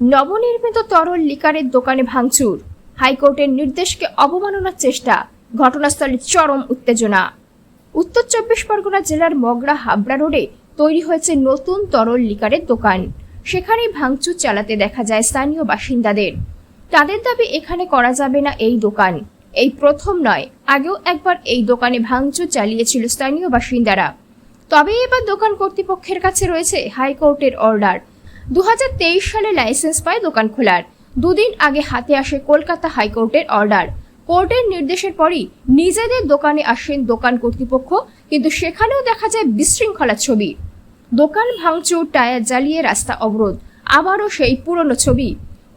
নবনির্মিত তরল লিকারের দোকানে ভাঙচুর। হাইকোর্টের নির্দেশকে অবমাননার চেষ্টা, ঘটনাস্থলে চরম উত্তেজনা। উত্তর চব্বিশ পরগনা জেলার মগরা হাবড়া রোডে তৈরি হয়েছে নতুন তরল লিকারের দোকান। সেখানেই ভাঙচুর চালাতে দেখা যায় স্থানীয় বাসিন্দাদের। তাদের দাবি, এখানে করা যাবে না এই দোকান। এই প্রথম নয়। আগেও একবার এই দোকানে ভাঙচুর চালিয়েছিল স্থানীয় বাসিন্দারা। তবে এবার দোকান কর্তৃপক্ষের কাছে রয়েছে হাইকোর্টের অর্ডার। দু হাজার তেইশ সালে লাইসেন্স পায় দোকান খোলার। দুদিন আগে হাতে আসে কলকাতা হাইকোর্টের অর্ডার। কোর্টের নির্দেশের পরই নিজেদের দোকানে আসেন দোকান কর্তৃপক্ষ, কিন্তু সেখানেও দেখা যায় বিশৃঙ্খলা ছবি। দোকান ভাঙচুর, টায়ার জ্বালিয়ে রাস্তা অবরোধ, আবারও সেই পুরনো ছবি।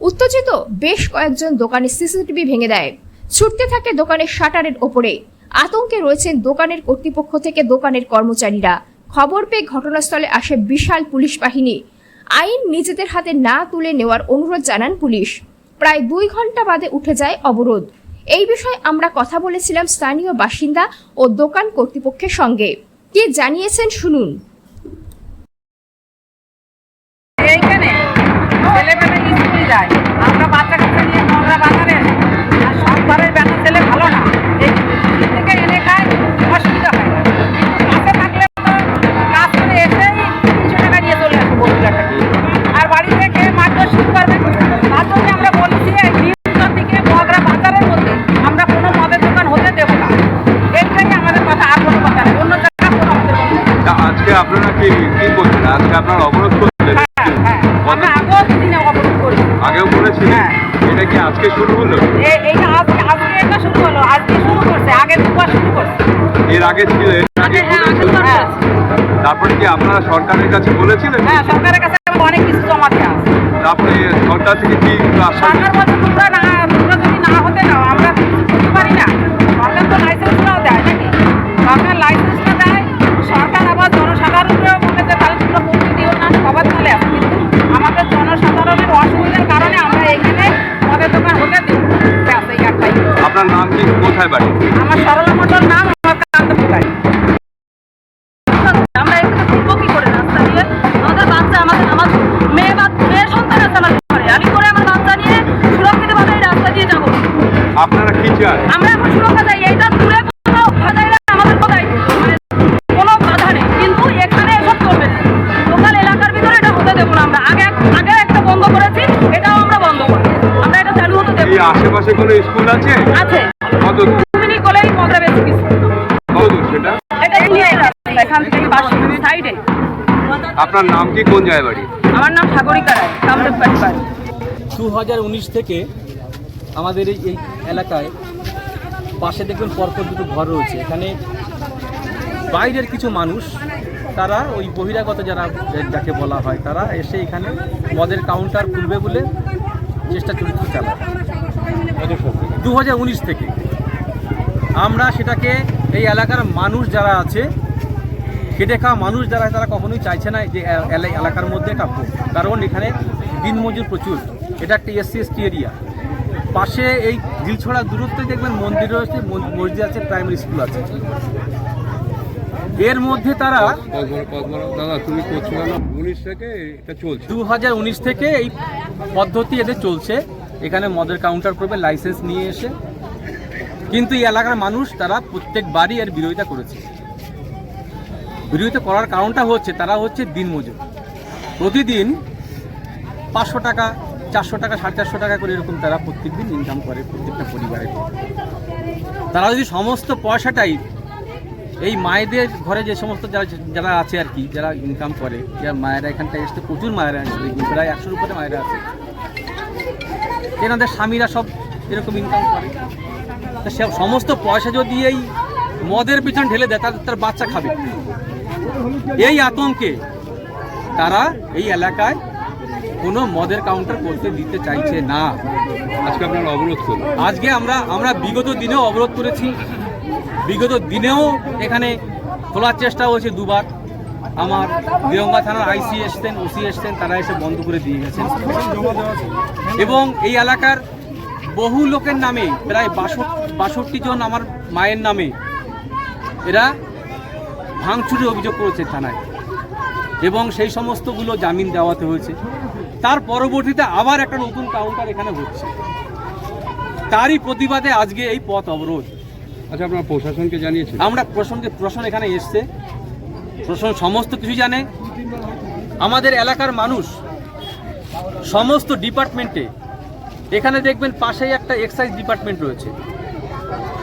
উত্তেজিত বেশ কয়েকজন দোকানে সিসিটিভি ভেঙে দেয়। ছুটতে থাকে দোকানের শাটারের ওপরে। আতঙ্কে রয়েছেন দোকানের কর্তৃপক্ষ থেকে দোকানের কর্মচারীরা। খবর পেয়ে ঘটনাস্থলে আসে বিশাল পুলিশ বাহিনী। আইন নিজেদের হাতে না তুলে নেওয়ার অনুরোধ জানান পুলিশ। প্রায় দুই ঘণ্টা বাদে উঠে যায় অবরোধ। এই বিষয়ে আমরা কথা বলেছিলাম স্থানীয় বাসিন্দা ও দোকান কর্তৃপক্ষের সঙ্গে। কে জানিয়েছেন শুনুন। আমরা বাচ্চা কাচ্চা নিয়ে নোংরা বাজারে সব ঘরের ছেলে ভালো না। আজকে আপনারা কি কি করছেন? আজকে আপনারা অবরোধ করছিলেন? হ্যাঁ হ্যাঁ আমরা আগেও করেছিলেন? হ্যাঁ। এটা কি আজকে শুরু হলো? এ- এইটা আজকে আজকে এটা শুরু হলো। আজকে শুরু করছে। আগে শুরু করছে। এর আগে ছিল হ্যাঁ হ্যাঁ। তারপরে কি আপনারা সরকারের কাছে বলেছিলেন? হ্যাঁ সরকারের কাছে তারপরে সরকার থেকে কি সরকার বলছে তোমরা না তোমরা যদি না হতে নাও আমরা কিছু করতে পারি না। সরকার তো লাইসেন্সটাও দেয় নাকি? সরকার লাইসেন্সটা দেয় সরকার আবার জনসাধারণকেও বলে যে তাহলে তোমরা করতে দিও না সবার তাহলে কিন্তু আমাদের জনসাধারণের অসুবিধার কারণে আমরা এখানে মদের দোকান হতে দিই আপনার নাম কি? কোথায় বাড়ি? আমার সরলা আপনারা কি চান? আমরা এখন সুরক্ষা চাই এইটা আমাদের কোথায় মানে কোনো বাধা নেই কিন্তু এখানে এসব চলবে না। লোকাল এলাকার ভিতরে এটা হতে দেবো না আমরা। আগে আগে একটা বন্ধ করেছি এটাও আমরা বন্ধ করব আমরা এটা চালু হতে দেবো এই না। আশেপাশে কোনো স্কুল আছে? আছে। কত দূর? তুমি মজা বেশি কিছু কত সেটা? এটা নিয়ে এখান থেকে পাশে সাইডে। আপনার নাম কি? কোন জায়গায় বাড়ি? আমার নাম সাগরিকা রায় কামরূপ বাড়ি। দু হাজার উনিশ থেকে আমাদের এই এলাকায় পাশে দেখবেন পরপর দুটো ঘর রয়েছে। এখানে বাইরের কিছু মানুষ, তারা ওই বহিরাগত যারা যাকে বলা হয়, তারা এসে এখানে মদের কাউন্টার খুলবে বলে চেষ্টা চরিত্র চালায় দু হাজার উনিশ থেকে। আমরা সেটাকে এই এলাকার মানুষ যারা আছে, খেটে খাওয়া মানুষ যারা তারা কখনোই চাইছে না যে এলা- এলাকার মধ্যে এটা কারণ এখানে দিনমজুর প্রচুর। এটা একটা এসসি এসটি এরিয়া পাশে এই ঝিলছড়া দূরত্বে দেখবেন মন্দির রয়েছে মসজিদ আছে প্রাইমারি স্কুল আছে। এর মধ্যে তারা তুমি করছ কেন? উনিশ থেকে এটা চলছে। দু হাজার উনিশ থেকে এই পদ্ধতি এদের চলছে। এখানে মদের কাউন্টার করবে লাইসেন্স নিয়ে এসে। কিন্তু এই এলাকার মানুষ তারা প্রত্যেকবারই এর বিরোধিতা করেছে। বিরোধিতা করার কারণটা হচ্ছে তারা হচ্ছে দিনমজুর। প্রতিদিন পাঁচশো টাকা চারশো টাকা, সাড়ে চারশো টাকা করে এরকম তারা প্রত্যেকদিন ইনকাম করে, প্রত্যেকটা পরিবারে। তারা যদি সমস্ত পয়সাটাই এই মায়েদের ঘরে যে সমস্ত যারা যারা আছে আর কি, যারা ইনকাম করে, যারা মায়েরা এখানটায় এসে প্রচুর মায়েরা আছে প্রায় একশোর উপরে মায়েরা আছে। এনাদের স্বামীরা সব এরকম ইনকাম করে। তা সে সমস্ত পয়সা যদি এই মদের পিছন ঢেলে দেয় তার তার বাচ্চা খাবে। এই আতঙ্কে তারা এই এলাকায় কোনো মদের কাউন্টার করতে দিতে চাইছে না। আজকে আপনারা অবরোধ করুন। আজকে আমরা আমরা বিগত দিনেও অবরোধ করেছি। বিগত দিনেও এখানে খোলার চেষ্টা হয়েছে দুবার। আমার দিরঙ্গা থানার আইসি এসছেন ওসি এসছেন তারা এসে বন্ধ করে দিয়ে গেছেন। এবং এই এলাকার বহু লোকের নামে প্রায় বাষট্টি বাষট্টি জন আমার মায়ের নামে এরা ভাঙচুরের অভিযোগ করেছে থানায়। এবং সেই সমস্তগুলো জামিন দেওয়াতে হয়েছে। তার পরবর্তীতে আবার একটা নতুন কাউন্টার এখানে হচ্ছে। তারই প্রতিবাদে আজকে এই পথ অবরোধ। আচ্ছা আপনার প্রশাসনকে জানিয়েছেন? আমরা প্রসঙ্গে প্রশ্ন এখানে এসছে। প্রশ্ন সমস্ত কিছু জানে। আমাদের এলাকার মানুষ সমস্ত ডিপার্টমেন্টে এখানে দেখবেন পাশেই একটা এক্সাইজ ডিপার্টমেন্ট রয়েছে।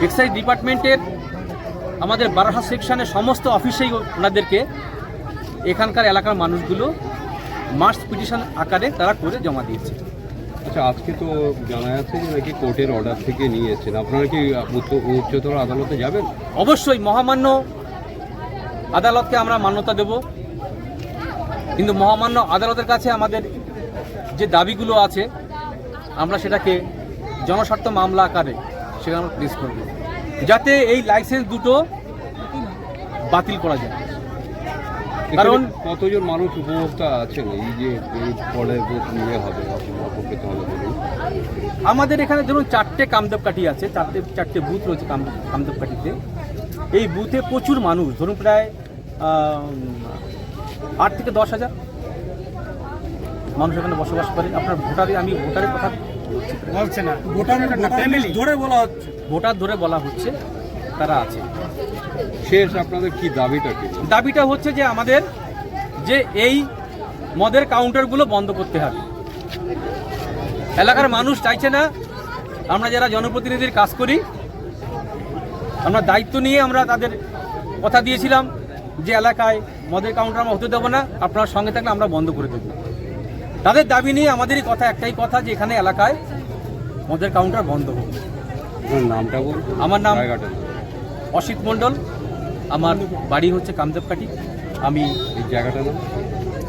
এক্সাইজ ডিপার্টমেন্টের আমাদের বারাসা সেকশনের সমস্ত অফিসেই ওনাদেরকে এখানকার এলাকার মানুষগুলো মার্চ পিটিশন আকারে তারা করে জমা দিয়েছে। আচ্ছা আজকে তো জানা যাচ্ছে যে নাকি কোর্টের অর্ডার থেকে নিয়েছেন। আপনারা কি উচ্চ- উচ্চতর আদালতে যাবেন? অবশ্যই মহামান্য আদালতকে আমরা মান্যতা দেব। কিন্তু মহামান্য আদালতের কাছে আমাদের যে দাবিগুলো আছে আমরা সেটাকে জনস্বার্থ মামলা আকারে সেখানে আমরা প্লেস করব। যাতে এই লাইসেন্স দুটো বাতিল করা যায়। কারণ কতজন মানুষ উপভোক্তা আছেন? এই যে এই ফলে যে ইয়ে হবে উপকৃত হবে বলুন। আমাদের এখানে ধরুন চারটে কামদেবকাঠি আছে চারটে চারটে বুথ রয়েছে কাম- কামদেবকাঠিতে এই বুথে প্রচুর মানুষ ধরুন প্রায় আট থেকে দশ হাজার মানুষ এখানে বসবাস করে। আপনার ভোটারে আমি ভোটারের কথা বলছে। না ভোটার ফ্যামিলি ধরে বলা হচ্ছে। ভোটার ধরে বলা হচ্ছে। তারা আছে। শেষ আপনাদের কি দাবিটা কি? দাবিটা হচ্ছে যে আমাদের যে এই মদের কাউন্টারগুলো বন্ধ করতে হবে। এলাকার মানুষ চাইছে না আমরা যারা জনপ্রতিনিধির কাজ করি আমরা দায়িত্ব নিয়ে আমরা তাদের কথা দিয়েছিলাম যে এলাকায় মদের কাউন্টার আমরা হতে দেবো না আপনার সঙ্গে থাকলে আমরা বন্ধ করে দেবো। তাদের দাবি নিয়ে আমাদেরই কথা একটাই কথা যে এখানে এলাকায় মদের কাউন্টার বন্ধ হোক। নামটা বলুন। আমার নাম- অসিত মণ্ডল আমার বাড়ি হচ্ছে কামদেবকাঠি। আমি এই জায়গাটা নাম?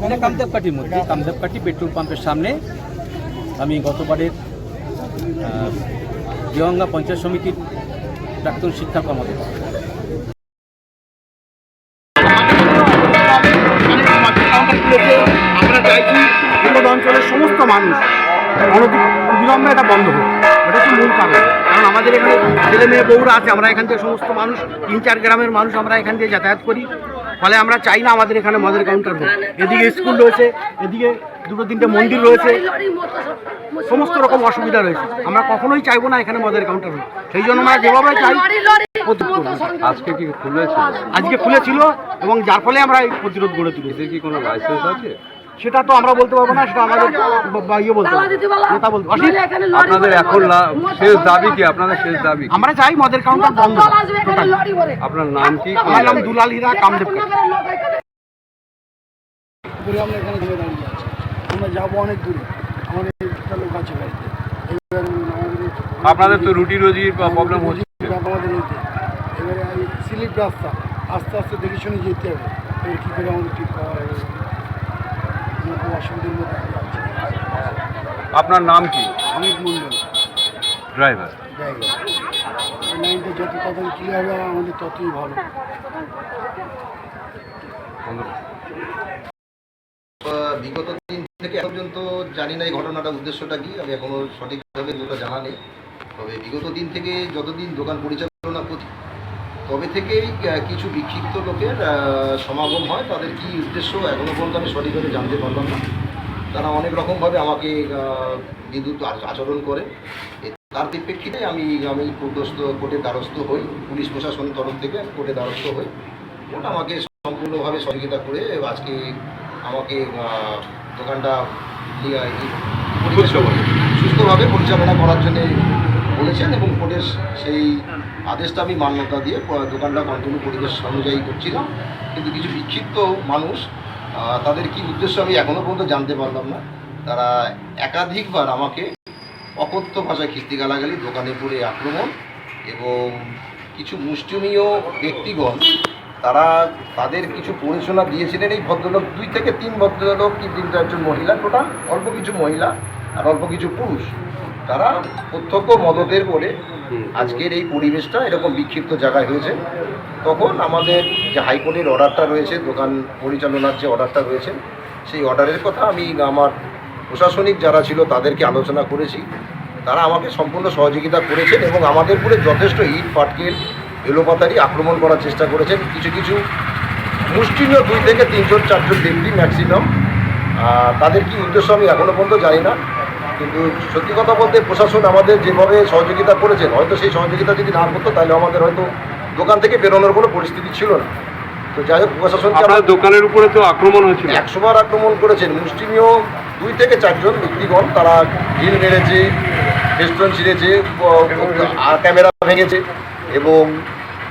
মানে কামদেবকাঠির মধ্যে কামদেবকাঠি পেট্রোল পাম্পের সামনে। আমি গতবারের আহ, পঞ্চায়েত সমিতির প্রাক্তন শিক্ষা কর্মকর্তা। আমরা চাইছি বিপদ অঞ্চলের সমস্ত মানুষ অনতি বিলম্বে এটা বন্ধ হোক। এটা হচ্ছে মূল কারণ। কারণ আমাদের এখানে ছেলে মেয়ে বউরা আছে আমরা এখান থেকে সমস্ত মানুষ তিন চার গ্রামের মানুষ আমরা এখান দিয়ে যাতায়াত করি। ফলে আমরা চাই না আমাদের এখানে মদের কাউন্টার হোক। এদিকে স্কুল রয়েছে এদিকে দুটো তিনটে মন্দির রয়েছে। সমস্ত রকম অসুবিধা রয়েছে। আমরা কখনোই চাইব না এখানে মদের কাউন্টার হোক। সেই জন্য আমরা যেভাবে চাই আজকে কি খুলেছে? আজকে খুলেছিল এবং যার ফলে আমরা এই প্রতিরোধ গড়ে তুলেছি। কি কোনো লাইসেন্স আছে? সেটা তো আমরা বলতে পারব না সেটা আমাদের ইয়ে বলতে নেতা বলতে আপনাদের এখন শেষ দাবি কি? আপনাদের শেষ দাবি আমরা চাই মদের কাউন্টার বন্ধ। আপনার নাম কি? আমার নাম দুলাল হীরা কামদেব আমরা এখানে ঘুরে দাঁড়িয়ে আছি। আমরা যাব অনেক দূরে। আমাদের লোক আছে বাড়িতে। আপনাদের তো রুটি রোজির প্রবলেম হচ্ছে। ব্যাপ আমাদের এতে এবারে স্লিপ রাস্তা। আস্তে আস্তে দেখে শুনে যেতে হবে। এবার কী করে আমাদের ঠিক করা অসুবিধার মধ্যে আপনার নাম কি? অনেক মূল্য ড্রাইভার। লাইনটা যত তাড়াতাড়ি ক্লিয়ার হবে আমাদের ততই ভালো বিগত দিন থেকে এখন পর্যন্ত জানি না এই ঘটনাটা উদ্দেশ্যটা কি আমি এখনও সঠিকভাবে এগুলো জানা নেই। তবে বিগত দিন থেকে যতদিন দোকান পরিচালনা করছি তবে থেকেই কিছু বিক্ষিপ্ত লোকের সমাগম হয়? তাদের কি উদ্দেশ্য? এখনও পর্যন্ত আমি সঠিকভাবে জানতে পারলাম না। তারা অনেক রকমভাবে আমাকে বিদ্যুৎ আচরণ করে। তার পরিপ্রেক্ষিতে আমি আমি কোর্টস্থ কোর্টের দ্বারস্থ হই। পুলিশ প্রশাসনের তরফ থেকে আমি কোর্টের দ্বারস্থ হই। কোর্ট আমাকে সম্পূর্ণভাবে সহযোগিতা করে আজকে আমাকে দোকানটা ই- ই- সুস্থভাবে পরিচালনা করার জন্য বলেছেন এবং কোর্টের সেই আদেশটা আমি মান্যতা দিয়ে দোকানটা কন্টিনিউ পরিবেশ অনুযায়ী করছিলাম। কিন্তু কিছু বিক্ষিপ্ত মানুষ তাদের কি উদ্দেশ্য আমি এখনও পর্যন্ত জানতে পারলাম না। তারা একাধিকবার আমাকে অকথ্য ভাষায় খিস্তি গালাগালি, দোকানে পড়ে আক্রমণ এবং কিছু মুষ্টিমীয় ব্যক্তিগণ, তারা তাদের কিছু পরিচালনা দিয়েছিলেন। এই ভদ্রলোক, দুই থেকে তিন ভদ্রলোক কি তিন চারজন মহিলা, টোটাল অল্প কিছু মহিলা আর অল্প কিছু পুরুষ। তারা প্রত্যক্ষ মদতের বলে আজকের এই পরিবেশটা এরকম বিক্ষিপ্ত জায়গায় হয়েছে। তখন আমাদের যে হাইকোর্টের অর্ডারটা রয়েছে দোকান পরিচালনার যে অর্ডারটা রয়েছে সেই অর্ডারের কথা আমি আমার প্রশাসনিক যারা ছিল তাদেরকে আলোচনা করেছি। তারা আমাকে সম্পূর্ণ সহযোগিতা করেছেন এবং আমাদের উপরে যথেষ্ট ইট পাটকেল এলোপাতারি আক্রমণ করার চেষ্টা করেছেন। কিছু কিছু মুষ্টিমেয় দুই থেকে তিনজন চারজন ব্যক্তি ম্যাক্সিমাম তাদের কি উদ্দেশ্য আমি এখনও পর্যন্ত জানি না। কিন্তু সত্যি কথা বলতে প্রশাসন আমাদের যেভাবে সহযোগিতা করেছেন হয়তো সেই সহযোগিতা যদি না করতো তাহলে আমাদের হয়তো দোকান থেকে বেরোনোর কোনো পরিস্থিতি ছিল না। তো যাই হোক প্রশাসনকে আমরা দোকানের উপরে তো আক্রমণ হয়েছিল। একশোবার আক্রমণ করেছেন। মুষ্টিমীয় দুই থেকে চারজন ব্যক্তিগণ তারা ঢিল মেরেছে ফেস্টন ছিঁড়েছে ক্যামেরা ভেঙেছে এবং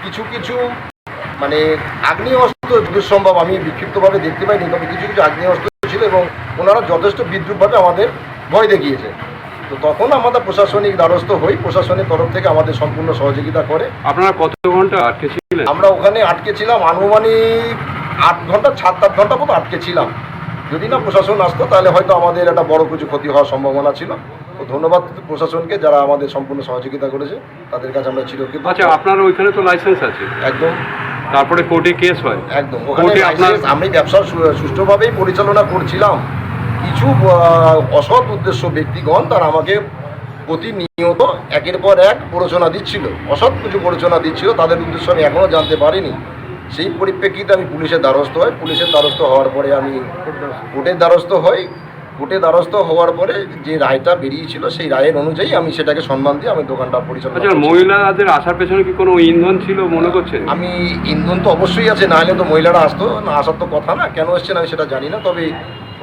কিছু কিছু মানে অস্ত্র দুঃসম্ভব আমি বিক্ষিপ্তভাবে দেখতে পাইনি তবে কিছু কিছু অস্ত্র ছিল এবং ওনারা যথেষ্ট বিদ্রুপভাবে আমাদের ভয় দেখিয়েছে। তো তখন আমাদের প্রশাসনিক দ্বারস্থ হই প্রশাসনের তরফ থেকে আমাদের সম্পূর্ণ সহযোগিতা করে। আপনারা কত ঘণ্টা আটকে ছিলেন? আমরা ওখানে আটকে ছিলাম আনুমানিক আট ঘণ্টা সাত আট ঘণ্টা মতো আটকে ছিলাম। যদি না প্রশাসন আসতো তাহলে হয়তো আমাদের একটা বড় কিছু ক্ষতি হওয়ার সম্ভাবনা ছিল। তো ধন্যবাদ প্রশাসনকে যারা আমাদের সম্পূর্ণ সহযোগিতা করেছে তাদের কাছে আমরা চিরকৃত আচ্ছা আপনার ওইখানে তো লাইসেন্স আছে। একদম। তারপরে কোর্টে কেস হয়। একদম। ওখানে আমি ব্যবসা সুষ্ঠুভাবেই পরিচালনা করছিলাম। কিছু অসৎ উদ্দেশ্য ব্যক্তিগণ তারা আমাকে প্রতিনিয়ত একের পর এক প্ররোচনা দিচ্ছিল। অসৎ কিছু প্ররোচনা দিচ্ছিল তাদের উদ্দেশ্য আমি এখনও জানতে পারিনি। সেই পরিপ্রেক্ষিতে আমি পুলিশের দ্বারস্থ হই। পুলিশের দ্বারস্থ হওয়ার পরে আমি কোর্টের দ্বারস্থ হই। কোর্টের দ্বারস্থ হওয়ার পরে যে রায়টা বেরিয়েছিল সেই রায়ের অনুযায়ী আমি সেটাকে সম্মান দিয়ে আমি দোকানটা পরিচালনা আচ্ছা মহিলাদের আসার পেছনে কি কোনো ইন্ধন ছিল মনে করছেন? আমি ইন্ধন তো অবশ্যই আছে নাহলে তো মহিলারা আসতো। না আসার তো কথা না কেন এসছেন আমি সেটা জানি না। তবে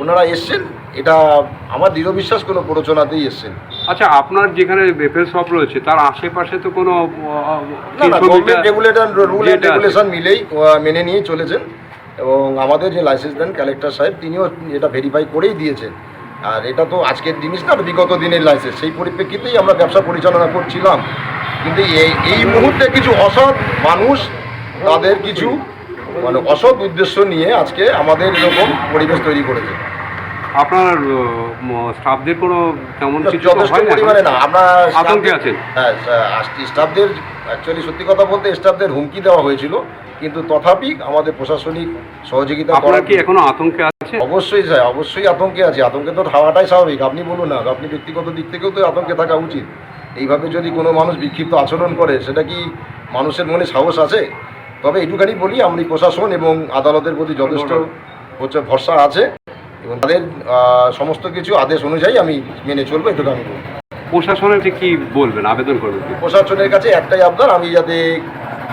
ওনারা এসছেন এটা আমার দৃঢ় বিশ্বাস কোনো প্ররোচনাতেই এসছেন। আচ্ছা আপনার যেখানে বেফেল শপ রয়েছে তার আশেপাশে তো কোনো আহ, না না 300 government regulator rule and regulation মিলেই মেনে নিয়ে চলেছেন। এবং আমাদের যে লাইসেন্স দেন কালেক্টর সাহেব তিনিও এটা ভেরিফাই করেই দিয়েছেন। আর এটা তো আজকের জিনিস না বিগত দিনের লাইসেন্স সেই পরিপ্রেক্ষিতেই আমরা ব্যবসা পরিচালনা করছিলাম। কিন্তু এই এই মুহূর্তে কিছু অসৎ মানুষ তাদের কিছু মানে অসৎ উদ্দেশ্য নিয়ে আজকে আমাদের এরকম পরিবেশ তৈরি করেছে। আপনার স্টাফদের কোনো তেমন কিছু যথেষ্ট? পরিমাণে না। আমরা আতঙ্কে আছেন? হ্যাঁ স্টাফদের অ্যাকচুয়ালি সত্যি কথা বলতে স্টাফদের হুমকি দেওয়া হয়েছিল কিন্তু তথাপি আমাদের প্রশাসনিক সহযোগিতা আপনার কি এখনও আতঙ্কে আছে অবশ্যই স্যার অবশ্যই আতঙ্কে আছে। আতঙ্কে তো হওয়াটাই স্বাভাবিক। আপনি বলুন না আপনি ব্যক্তিগত দিক থেকেও তো আতঙ্কে থাকা উচিত। এইভাবে যদি কোনো মানুষ বিক্ষিপ্ত আচরণ করে সেটা কি মানুষের মনে সাহস আছে? তবে এটুখানি বলি আমি প্রশাসন এবং আদালতের প্রতি যথেষ্ট হচ্ছে ভরসা আছে এবং তাদের সমস্ত কিছু আদেশ অনুযায়ী আমি মেনে চলবো এটুকু আমি বলব প্রশাসনের কি বলবেন আবেদন করবেন প্রশাসনের কাছে একটাই আবদার আমি যাতে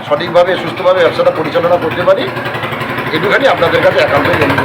সঠিকভাবে সুস্থভাবে ব্যবসাটা পরিচালনা করতে পারি এটুখানি আপনাদের কাছে একান্তই অনুরোধ